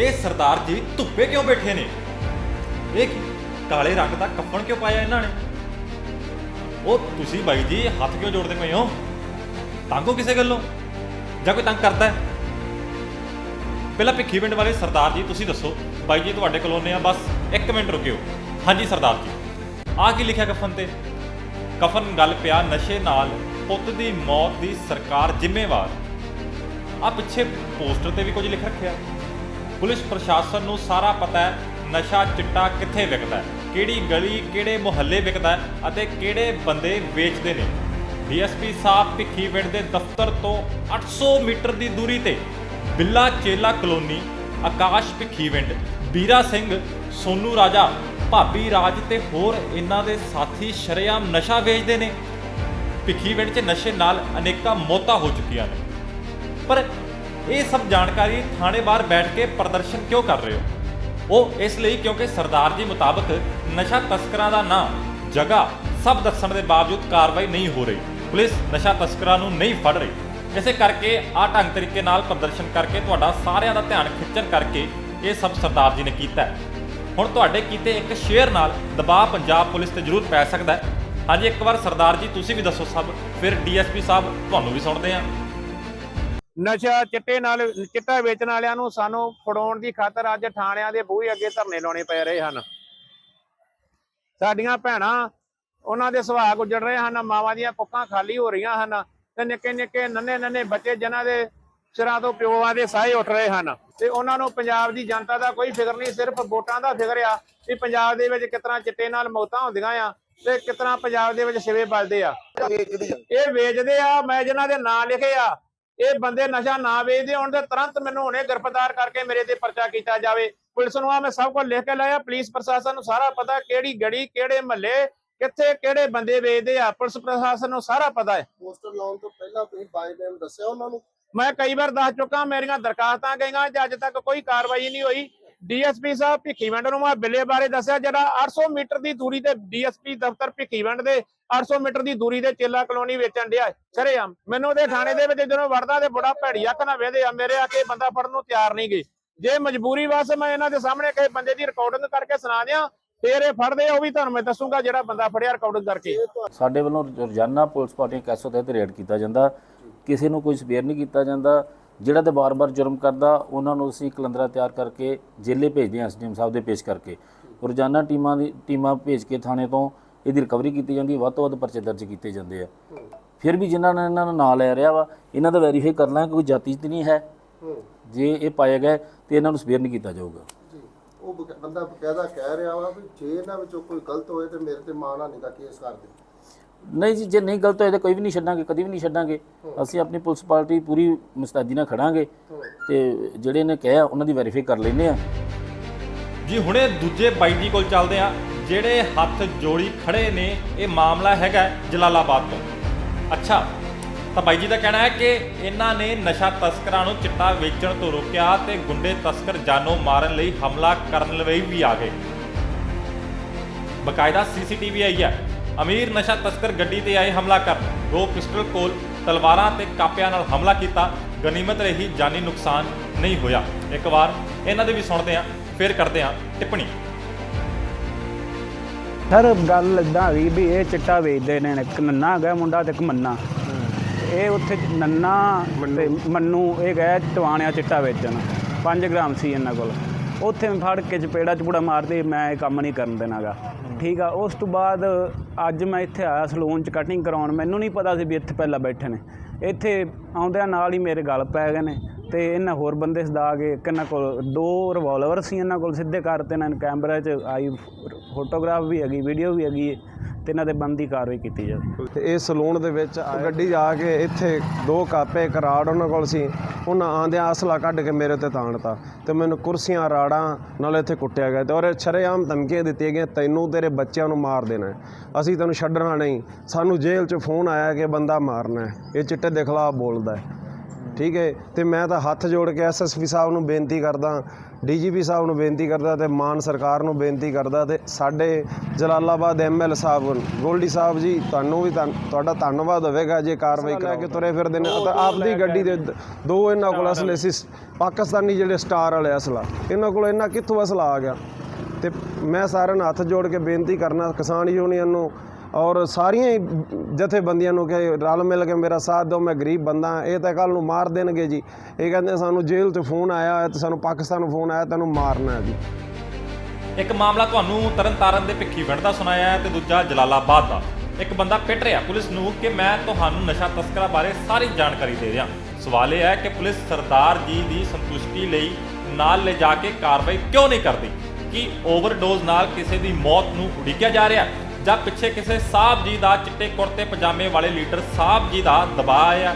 ਇਹ ਸਰਦਾਰ ਜੀ ਧੁੱਪੇ ਕਿਉਂ ਬੈਠੇ ਨੇ? ਇਹ ਕੀ, ਕਾਲੇ ਰੰਗ ਦਾ ਕੱਫਣ ਕਿਉਂ ਪਾਇਆ ਇਹਨਾਂ ਨੇ? ਉਹ ਤੁਸੀਂ ਬਾਈ ਜੀ ਹੱਥ ਕਿਉਂ ਜੋੜਦੇ ਪਏ ਹੋ? ਤੰਗ ਹੋ ਕਿਸੇ ਗੱਲੋਂ? ਜਾਂ ਕੋਈ ਤੰਗ ਕਰਦਾ ਹੈ? ਪਹਿਲਾਂ ਭਿੱਖੀ ਪਿੰਡ ਵਾਲੇ ਸਰਦਾਰ ਜੀ, ਤੁਸੀਂ ਦੱਸੋ, ਬਾਈ ਜੀ ਤੁਹਾਡੇ ਕਲੋਨੇ ਆ ਬਸ 1 ਮਿੰਟ ਰੁਕਿਓ। ਹਾਂਜੀ ਸਰਦਾਰ ਜੀ ਆ ਕੀ ਲਿਖਿਆ ਕਫਨ ਤੇ? ਕਫਨ ਗੱਲ ਪਿਆ ਨਸ਼ੇ ਨਾਲ ਪੁੱਤ ਦੀ ਮੌਤ ਦੀ ਸਰਕਾਰ ਜ਼ਿੰਮੇਵਾਰ। ਆ ਪਿੱਛੇ ਪੋਸਟਰ ਤੇ ਵੀ ਕੁਝ ਲਿਖ ਰੱਖਿਆ। ਪੁਲਿਸ ਪ੍ਰਸ਼ਾਸਨ ਨੂੰ ਸਾਰਾ ਪਤਾ ਹੈ ਨਸ਼ਾ ਚਿੱਟਾ ਕਿੱਥੇ ਵਿਕਦਾ ਹੈ, ਕਿਹੜੀ ਗਲੀ, ਕਿਹੜੇ ਮੁਹੱਲੇ ਵਿਕਦਾ ਹੈ ਅਤੇ ਕਿਹੜੇ ਬੰਦੇ ਵੇਚਦੇ ਨੇ। ਡੀਐਸਪੀ ਸਾਹਿਬ ਭਿੱਖੀ ਪਿੰਡ ਦੇ ਦਫ਼ਤਰ ਤੋਂ 800 ਮੀਟਰ ਦੀ ਦੂਰੀ ਤੇ ਬਿੱਲਾ ਚੇਲਾ ਕਲੋਨੀ, ਆਕਾਸ਼ ਭਿੱਖੀਵਿੰਡ, ਬੀਰਾ ਸਿੰਘ, ਸੋਨੂ ਰਾਜਾ, ਭਾਬੀ ਰਾਜ ਤੇ ਹੋਰ ਇਹਨਾਂ ਦੇ ਸਾਥੀ ਸ਼ਰੇਆਮ ਨਸ਼ਾ ਵੇਚਦੇ ਨੇ। ਭਿੱਖੀਵਿੰਡ 'ਚ ਨਸ਼ੇ ਨਾਲ ਅਨੇਕਾਂ ਮੌਤਾਂ ਹੋ ਚੁੱਕੀਆਂ ਨੇ। ਪਰ ਇਹ ਸਭ ਜਾਣਕਾਰੀ ਥਾਣੇ ਬਾਹਰ ਬੈਠ ਕੇ ਪ੍ਰਦਰਸ਼ਨ ਕਿਉਂ ਕਰ ਰਹੇ ਹੋ? ਉਹ ਇਸ ਲਈ ਕਿਉਂਕਿ ਸਰਦਾਰ ਜੀ ਮੁਤਾਬਕ ਨਸ਼ਾ ਤਸਕਰਾਂ ਦਾ ਨਾਂ, ਜਗ੍ਹਾ ਸਭ ਦੱਸਣ ਦੇ ਬਾਵਜੂਦ ਕਾਰਵਾਈ ਨਹੀਂ ਹੋ ਰਹੀ। ਪੁਲਿਸ ਨਸ਼ਾ ਤਸਕਰਾਂ ਨੂੰ ਨਹੀਂ ਫੜ ਰਹੀ। ਇਸੇ ਕਰਕੇ ਆ ਢੰਗ ਤਰੀਕੇ ਨਾਲ ਪ੍ਰਦਰਸ਼ਨ ਕਰਕੇ ਤੁਹਾਡਾ ਸਾਰਿਆਂ ਦਾ ਧਿਆਨ ਖਿੱਚਣ ਕਰਕੇ ਇਹ ਸਭ ਸਰਦਾਰ ਜੀ ਨੇ ਕੀਤਾ ਹੁਣ ਤੁਹਾਡੇ ਕੀਤੇ ਇੱਕ ਸ਼ੇਅਰ ਨਾਲ ਦਬਾਅ ਪੰਜਾਬ ਪੁਲਿਸ ਤੇ ਜ਼ਰੂਰ ਪੈ ਸਕਦਾ ਹੈ। ਹਾਂਜੀ, ਇੱਕ ਵਾਰ ਸਰਦਾਰ ਜੀ, ਤੁਸੀਂ ਵੀ ਦੱਸੋ ਸਭ। ਫਿਰ ਡੀਐਸਪੀ ਸਾਹਿਬ ਤੁਹਾਨੂੰ ਵੀ ਸੁਣਦੇ ਹਾਂ। ਨਸ਼ਾ ਚਿੱਟੇ ਨਾਲ ਚਿੱਟਾ ਵੇਚਣ ਵਾਲਿਆਂ ਨੂੰ ਸਾਨੂੰ ਫੜਾਉਣ ਦੀ ਖਾਤਰ ਅੱਜ ਥਾਣਿਆਂ ਦੇ ਬੂਹੇ ਅੱਗੇ ਧਰਨੇ ਲਾਉਣੇ ਪੈ ਰਹੇ ਹਨ। ਸਾਡੀਆਂ ਭੈਣਾਂ ਉਹਨਾਂ ਦੇ ਸੁਭਾਅ ਗੁਜ਼ਰ ਰਹੇ ਹਨ ਮਾਵਾਂ ਦੀਆਂ ਪੁੱਕਾਂ ਖਾਲੀ ਹੋ ਰਹੀਆਂ ਹਨ ਤੇ ਨਿੱਕੇ ਨਿੱਕੇ ਨੰਨੇ ਨੰਨੇ ਬੱਚੇ ਜਿਨ੍ਹਾਂ ਦੇ ਸਿਰਾਂ ਤੋਂ ਪਿਓਾਂ ਦੇ ਸਾਹੇ ਉੱਠ ਰਹੇ ਹਨ। ਤੇ ਉਹਨਾਂ ਨੂੰ ਪੰਜਾਬ ਦੀ ਜਨਤਾ ਦਾ ਕੋਈ ਫਿਕਰ ਨਹੀਂ ਸਿਰਫ ਵੋਟਾਂ ਦਾ ਫਿਕਰ ਆ ਕਿ ਪੰਜਾਬ ਦੇ ਵਿੱਚ ਕਿਤਨਾ ਚਿੱਟੇ ਨਾਲ ਮੌਤਾਂ ਹੁੰਦੀਆਂ ਆ ਤੇ ਕਿਤਨਾ ਪੰਜਾਬ ਦੇ ਵਿੱਚ ਸਿਵੇ ਵੱਜਦੇ ਆ। ਇਹ ਵੇਚਦੇ ਆ ਮੈਂ ਜਿਨ੍ਹਾਂ ਦੇ ਨਾਂ ਲਿਖੇ ਆ ਇਹ ਬੰਦੇ ਨਸ਼ਾ ਨਾ ਵੇਚਦੇ ਹੋਣ ਤੇ ਤੁਰੰਤ ਮੈਨੂੰ ਹੁਣੇ ਗ੍ਰਿਫਤਾਰ ਕਰਕੇ ਮੇਰੇ ਤੇ ਪਰਚਾ ਕੀਤਾ ਜਾਵੇ। ਪੁਲਿਸ ਨੂੰ ਆ ਮੈਂ ਸਭ ਕੁਝ ਲਿਖ ਕੇ ਲਾਇਆ। ਪੁਲਿਸ ਪ੍ਰਸ਼ਾਸਨ ਨੂੰ ਸਾਰਾ ਪਤਾ ਕਿਹੜੀ ਗੜੀ ਕਿਹੜੇ ਮਹੱਲੇ ਕਿੱਥੇ ਕਿਹੜੇ ਬੰਦੇ ਵੇਚਦੇ ਆ। ਪੁਲਿਸ ਪ੍ਰਸ਼ਾਸਨ ਨੂੰ ਸਾਰਾ ਪਤਾ ਹੈ। ਪੋਸਟਰ ਲਾਉਣ ਤੋਂ ਪਹਿਲਾਂ ਤੁਸੀਂ ਬਾਈ ਨੇਮ ਦੱਸਿਆ ਉਹਨਾਂ ਨੂੰ? ਮੈਂ ਕਈ ਵਾਰ ਦੱਸ ਚੁੱਕਾ ਮੇਰੀਆਂ ਦਰਖਾਸਤਾਂ ਗਈਆਂ ਤੇ ਅੱਜ ਤੱਕ ਕੋਈ ਕਾਰਵਾਈ ਨਹੀਂ ਹੋਈ। ਡੀਐਸਪੀ ਸਾਹਿਬ ਭਿੱਖੀਵਿੰਡ ਨੂੰ ਮੈਂ ਬਿੱਲੇ ਬਾਰੇ ਦੱਸਿਆ, ਜਿਹੜਾ 800 ਮੀਟਰ ਦੀ ਦੂਰੀ ਤੇ ਡੀਐਸਪੀ ਦਫ਼ਤਰ ਭਿੱਖੀਵਿੰਡ ਦੇ 800 ਮੀਟਰ ਦੀ ਦੂਰੀ ਤੇ ਚੇਲਾ ਕਲੋਨੀ ਵੇਚਣ ਡਿਆ ਸਰੇਆਮ, ਮੈਨੂੰ ਉਹਦੇ ਥਾਣੇ ਦੇ ਵਿੱਚ ਜਦੋਂ ਵੜਦਾ ਤੇ ਬੜਾ ਭੈੜੀ ਅੱਖ ਨਾਲ ਵੇਦੇ ਆ, ਮੇਰੇ ਆ ਕੇ ਬੰਦਾ ਫੜਨ ਨੂੰ ਤਿਆਰ ਨਹੀਂ ਗਏ ਜੇ ਮਜਬੂਰੀ ਵਾਸਤੇ ਮੈਂ ਇਹਨਾਂ ਦੇ ਸਾਹਮਣੇ ਕਿਸੇ ਬੰਦੇ ਦੀ ਰਿਕਾਰਡਿੰਗ ਕਰਕੇ ਸੁਣਾ ਦਿਆਂ ਫੇਰ ਇਹ ਫੜਦੇ ਉਹ ਵੀ ਤੁਹਾਨੂੰ ਮੈਂ ਦੱਸੂਗਾ ਜਿਹੜਾ ਬੰਦਾ ਫੜਿਆ ਰਿਕਾਰਡਿੰਗ ਕਰਕੇ। ਸਾਡੇ ਵੱਲੋਂ ਰੋਜ਼ਾਨਾ ਪੁਲਿਸ ਪਾਰਟੀਆਂ ਕੈਸੋ ਤਹਿਤ ਰੇਡ ਕੀਤਾ ਜਾਂਦਾ, ਕਿਸੇ ਨੂੰ ਕੋਈ ਸਪੇਅਰ ਨਹੀਂ ਕੀਤਾ ਜਾਂਦਾ ਜਿਹੜਾ ਤੇ ਬਾਰ-ਬਾਰ ਜੁਰਮ ਕਰਦਾ, ਉਹਨਾਂ ਨੂੰ ਅਸੀਂ ਕਲੰਦਰਾ ਤਿਆਰ ਕਰਕੇ ਜੇਲੇ ਭੇਜਦੇ ਹਾਂ ਐਸਡੀਐਮ ਸਾਹਿਬ ਦੇ ਪੇਸ਼ ਕਰਕੇ। ਰੋਜ਼ਾਨਾ ਟੀਮਾਂ ਦੀ, ਟੀਮਾਂ ਭੇਜ ਕੇ ਥਾਣੇ ਤੋਂ ਇਹਦੀ ਰਿਕਵਰੀ ਕੀਤੀ ਜਾਂਦੀ, ਵੱਧ ਤੋਂ ਵੱਧ ਪਰਚੇ ਦਰਜ ਕੀਤੇ ਜਾਂਦੇ ਆ। ਫਿਰ ਵੀ ਜਿਨ੍ਹਾਂ ਨੇ ਇਹਨਾਂ ਨੂੰ ਨਾਂ ਲੈ ਰਿਹਾ ਵਾ, ਇਹਨਾਂ ਦਾ ਵੈਰੀਫਾਈ ਕਰਨਾ ਕਿ ਕੋਈ ਜਾਤੀ ਤੇ ਨਹੀਂ ਹੈ। ਜੇ ਇਹ ਪਾਇਆ ਗਿਆ ਤੇ ਇਹਨਾਂ ਨੂੰ ਸਪੇਅਰ ਨਹੀਂ ਕੀਤਾ ਜਾਊਗਾ। ਉਹ ਬੰਦਾ ਬਕਾਇਦਾ ਕਹਿ ਰਿਹਾ ਵਾ ਵੀ ਜੇ ਇਹਨਾਂ ਵਿੱਚੋਂ ਕੋਈ ਗਲਤ ਹੋਏ ਤੇ ਮੇਰੇ ਤੇ ਮਾਣਹਾਨੀ ਦਾ ਕੇਸ ਕਰ ਦੇ। ਨਹੀਂ ਜੀ ਜੇ ਨਹੀਂ ਗਲਤ ਹੋਏ ਤਾਂ ਕੋਈ ਵੀ ਨਹੀਂ ਛੱਡਾਂਗੇ ਕਦੀ ਵੀ ਨਹੀਂ ਛੱਡਾਂਗੇ। ਅਸੀਂ ਆਪਣੀ ਪੁਲਿਸ ਪਾਰਟੀ ਪੂਰੀ ਮੁਸਤੈਦੀ ਨਾਲ ਖੜਾਂਗੇ ਤੇ ਜਿਹੜੇ ਨੇ ਕਿਹਾ ਉਹਨਾਂ ਦੀ ਵੈਰੀਫਾਈ ਕਰ ਲੈਂਦੇ ਆ ਜੀ ਹੁਣੇ ਦੂਜੇ ਬਾਈ ਜੀ ਕੋਲ ਚੱਲਦੇ ਆ ਜਿਹੜੇ ਹੱਥ ਜੋੜੀ ਖੜੇ ਨੇ ਇਹ ਮਾਮਲਾ ਹੈਗਾ ਜਲਾਲਾਬਾਦ ਤੋਂ। ਅੱਛਾ ਤਾਂ ਬਾਈ ਜੀ ਦਾ ਕਹਿਣਾ ਹੈ ਕਿ ਇਹਨਾਂ ਨੇ ਨਸ਼ਾ ਤਸਕਰਾਂ ਨੂੰ ਚਿੱਟਾ ਵੇਚਣ ਤੋਂ ਰੋਕਿਆ ਤੇ ਗੁੰਡੇ ਤਸਕਰ ਜਾਨੋਂ ਮਾਰਨ ਲਈ ਹਮਲਾ ਕਰਨ ਲਈ ਵੀ ਆ ਗਏ। ਬਕਾਇਦਾ ਸੀਸੀਟੀਵੀ ਆਈ ਹੈ। ਅਮੀਰ ਨਸ਼ਾ ਤਸਕਰ ਗੱਡੀ ਤੇ ਆਏ ਹਮਲਾ ਕਰਨ। ਦੋ ਪਿਸਟਲ ਕੋਲ ਤਲਵਾਰਾਂ ਤੇ ਕਾਪਿਆਂ ਨਾਲ ਹਮਲਾ ਕੀਤਾ। ਗਨੀਮਤ ਰਹੀ ਜਾਨੀ ਨੁਕਸਾਨ ਨਹੀਂ ਹੋਇਆ। ਇੱਕ ਵਾਰ ਇਹਨਾਂ ਦੇ ਵੀ ਸੁਣਦੇ ਹਾਂ, ਫਿਰ ਕਰਦੇ ਹਾਂ ਟਿੱਪਣੀ। ਸਰ, ਗੱਲ ਇਦਾਂ ਹੈਗੀ ਵੀ ਇਹ ਚਿੱਟਾ ਵੇਚਦੇ ਨੇ ਇੱਕ ਨੰਨਾ ਹੈਗਾ ਮੁੰਡਾ ਤੇ ਇੱਕ ਮੰਨਾ। ਇਹ ਉੱਥੇ ਨੰਨਾ ਤੇ ਮੰਨੂ, ਇਹ ਗਏ ਟਵਾਣਿਆ ਚਿੱਟਾ ਵੇਚਣ। 5 ਗ੍ਰਾਮ ਸੀ ਇਹਨਾਂ ਕੋਲ। ਉੱਥੇ ਫੜ ਕੇ ਚਪੇੜਾ ਚਪੂੜਾ ਮਾਰਦੇ, ਮੈਂ ਇਹ ਕੰਮ ਨਹੀਂ ਕਰਨ ਦੇਣਾਗਾ। ਠੀਕ ਆ, ਉਸ ਤੋਂ ਬਾਅਦ ਅੱਜ ਮੈਂ ਇੱਥੇ ਆਇਆ ਸਲੂਨ 'ਚ ਕਟਿੰਗ ਕਰਾਉਣ। ਮੈਨੂੰ ਨਹੀਂ ਪਤਾ ਸੀ ਵੀ ਇੱਥੇ ਪਹਿਲਾਂ ਬੈਠੇ ਨੇ। ਇੱਥੇ ਆਉਂਦਿਆਂ ਨਾਲ ਹੀ ਮੇਰੇ ਗਲ ਪੈ ਗਏ ਨੇ ਤੇ ਇਹਨਾਂ ਹੋਰ ਬੰਦੇ ਸਦਾ ਕੇ ਇੱਕ ਇਹਨਾਂ ਕੋਲ ਦੋ ਰਿਵਾਲਵਰ ਸੀ ਇਹਨਾਂ ਕੋਲ ਸਿੱਧੇ ਕਰਤੇ ਇਹਨਾਂ ਨੇ ਕੈਮਰਾ 'ਚ ਆਈ ਫੋਟੋਗ੍ਰਾਫ ਵੀ ਹੈਗੀ ਵੀਡੀਓ ਵੀ ਹੈਗੀ ਤੇ ਇਹਨਾਂ ਦੇ ਬੰਦੀ ਕਾਰਵਾਈ ਕੀਤੀ ਜਾਵੇ। ਤੇ ਇਹ ਸਲੂਨ ਦੇ ਵਿੱਚ ਗੱਡੀ ਆ ਕੇ ਇੱਥੇ ਦੋ ਕਾਪੇ, ਇੱਕ ਰਾੜ ਉਹਨਾਂ ਕੋਲ ਸੀ। ਉਹਨਾਂ ਆਂਦਿਆਂ ਅਸਲਾ ਕੱਢ ਕੇ ਮੇਰੇ ਤੇ ਤਾਣਤਾ ਤੇ ਮੈਨੂੰ ਕੁਰਸੀਆਂ, ਰਾੜਾਂ ਨਾਲ ਇੱਥੇ ਕੁੱਟਿਆ ਗਿਆ ਤੇ ਔਰ ਸ਼ਰੇਆਮ ਧਮਕੀਆਂ ਦਿੱਤੀਆਂ ਗਈਆਂ, ਤੈਨੂੰ ਤੇਰੇ ਬੱਚਿਆਂ ਨੂੰ ਮਾਰ ਦੇਣਾ ਅਸੀਂ ਤੈਨੂੰ ਛੱਡਣਾ ਨਹੀਂ। ਸਾਨੂੰ ਜੇਲ੍ਹ 'ਚ ਫੋਨ ਆਇਆ ਕਿ ਬੰਦਾ ਮਾਰਨਾ ਹੈ। ਇਹ ਚਿੱਟੇ ਦੇ ਖਿਲਾਫ ਬੋਲਦਾ ਹੈ। ਠੀਕ ਹੈ ਤੇ ਮੈਂ ਤਾਂ ਹੱਥ ਜੋੜ ਕੇ ਐਸਐਸਪੀ ਸਾਹਿਬ ਨੂੰ ਬੇਨਤੀ ਕਰਦਾ ਡੀਜੀਪੀ ਸਾਹਿਬ ਨੂੰ ਬੇਨਤੀ ਕਰਦਾ ਤੇ ਮਾਨ ਸਰਕਾਰ ਨੂੰ ਬੇਨਤੀ ਕਰਦਾ ਤੇ ਸਾਡੇ ਜਲਾਲਾਬਾਦ ਐਮਐਲ ਸਾਹਿਬ ਗੋਲਡੀ ਸਾਹਿਬ ਜੀ ਤੁਹਾਨੂੰ ਵੀ ਤੁਹਾਡਾ ਧੰਨਵਾਦ ਹੋਵੇਗਾ ਜੇ ਕਾਰਵਾਈ ਕਰਾ ਕੇ ਤੁਰੇ ਫਿਰਦੇ ਨੇ। ਤਾਂ ਆਪਦੀ ਗੱਡੀ ਦੇ ਦ- ਦੋ ਇਹਨਾਂ ਕੋਲ ਅਸਲੇ ਸੀ ਪਾਕਿਸਤਾਨੀ ਜਿਹੜੇ ਸਟਾਰ ਵਾਲੇ ਅਸਲਾ ਇਹਨਾਂ ਕੋਲ ਇਹਨਾਂ ਕਿੱਥੋਂ ਅਸਲਾ ਆ ਗਿਆ? ਤੇ ਮੈਂ ਸਾਰਿਆਂ ਨੂੰ ਹੱਥ ਜੋੜ ਕੇ ਬੇਨਤੀ ਕਰਨਾ ਕਿਸਾਨ ਯੂਨੀਅਨ ਨੂੰ ਔਰ ਸਾਰੀਆਂ ਜਥੇਬੰਦੀਆਂ ਨੂੰ ਕਿ ਰਲ ਮਿਲ ਕੇ ਮੇਰਾ ਸਾਥ ਦਿਓ, ਮੈਂ ਗਰੀਬ ਬੰਦਾ ਇਹ ਤਾਂ ਕੱਲ ਨੂੰ ਮਾਰ ਦੇਣਗੇ ਜੀ। ਇਹ ਕਹਿੰਦੇ ਸਾਨੂੰ ਜੇਲ੍ਹ ਤੋਂ ਫੋਨ ਆਇਆ ਹੈ ਤੇ ਸਾਨੂੰ ਪਾਕਿਸਤਾਨ ਨੂੰ ਫੋਨ ਆਇਆ, ਤੈਨੂੰ ਮਾਰਨਾ ਹੈ ਜੀ। ਇੱਕ ਮਾਮਲਾ ਤੁਹਾਨੂੰ ਤਰਨਤਾਰਨ ਦੇ ਭਿੱਖੀਵਿੰਡ ਦਾ ਸੁਣਾਇਆ ਹੈ ਤੇ ਦੂਜਾ ਜਲਾਲਾਬਾਦ ਦਾ। ਇੱਕ ਬੰਦਾ ਪਿੱਟ ਰਿਹਾ ਪੁਲਿਸ ਨੂੰ ਕਿ ਮੈਂ ਤੁਹਾਨੂੰ ਨਸ਼ਾ ਤਸਕਰਾਂ ਬਾਰੇ ਸਾਰੀ ਜਾਣਕਾਰੀ ਦੇ ਰਿਹਾ। ਸਵਾਲ ਇਹ ਹੈ ਕਿ ਪੁਲਿਸ ਸਰਦਾਰ ਜੀ ਦੀ ਸੰਤੁਸ਼ਟੀ ਲਈ ਨਾਲ ਲੈ ਜਾ ਕੇ ਕਾਰਵਾਈ ਕਿਉਂ ਨਹੀਂ ਕਰਦੀ? ਕਿ ਓਵਰਡੋਜ਼ ਨਾਲ ਕਿਸੇ ਦੀ ਮੌਤ ਨੂੰ ਉਡੀਕਿਆ ਜਾ ਰਿਹਾ? ਜਾਂ ਪਿੱਛੇ ਕਿਸੇ ਸਾਹਿਬ ਜੀ ਦਾ ਚਿੱਟੇ ਕੁੜਤੇ ਪਜਾਮੇ ਵਾਲੇ ਲੀਡਰ ਸਾਹਿਬ ਜੀ ਦਾ ਦਬਾਅ ਆ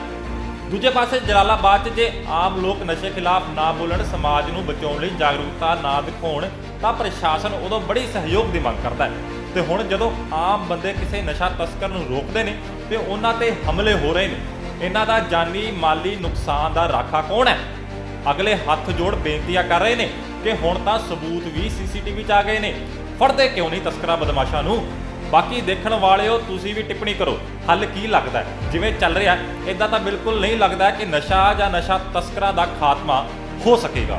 ਦੂਜੇ ਪਾਸੇ ਜਲਾਲਾਬਾਦ 'ਚ ਜੇ ਆਮ ਲੋਕ ਨਸ਼ੇ ਖਿਲਾਫ ਨਾ ਬੋਲਣ, ਸਮਾਜ ਨੂੰ ਬਚਾਉਣ ਲਈ ਜਾਗਰੂਕਤਾ ਨਾ ਦਿਖਾਉਣ, ਤਾਂ ਪ੍ਰਸ਼ਾਸਨ ਉਦੋਂ ਬੜੀ ਸਹਿਯੋਗ ਦੀ ਮੰਗ ਕਰਦਾ ਹੈ। ਤੇ ਹੁਣ ਜਦੋਂ ਆਮ ਬੰਦੇ ਕਿਸੇ ਨਸ਼ਾ ਤਸਕਰ ਨੂੰ ਰੋਕਦੇ ਨੇ, ਤੇ ਉਹਨਾਂ ਤੇ ਹਮਲੇ ਹੋ ਰਹੇ ਨੇ, ਇਹਨਾਂ ਦਾ ਜਾਨੀ ਮਾਲੀ ਨੁਕਸਾਨ ਦਾ ਰਾਖਾ ਕੌਣ ਹੈ? ਅਗਲੇ ਹੱਥ ਜੋੜ ਬੇਨਤੀਆਂ ਕਰ ਰਹੇ ਨੇ ਕਿ ਹੁਣ ਤਾਂ ਸਬੂਤ ਵੀ ਸੀਸੀਟੀਵੀ 'ਚ ਆ ਗਏ ਨੇ। ਫੜਦੇ ਕਿਉਂ ਨਹੀਂ ਤਸਕਰਾਂ ਬਦਮਾਸ਼ਾਂ ਨੂੰ? ਬਾਕੀ ਦੇਖਣ ਵਾਲਿਓ ਤੁਸੀਂ ਵੀ ਟਿੱਪਣੀ ਕਰੋ। ਹੱਲ ਕੀ ਲੱਗਦਾ ਜਿਵੇਂ ਚੱਲ ਰਿਹਾ ਇਦਾਂ ਤਾਂ ਬਿਲਕੁਲ ਨਹੀਂ ਲੱਗਦਾ ਕਿ ਨਸ਼ਾ ਜਾਂ ਨਸ਼ਾ ਤਸਕਰਾਂ ਦਾ ਖਾਤਮਾ ਹੋ ਸਕੇਗਾ।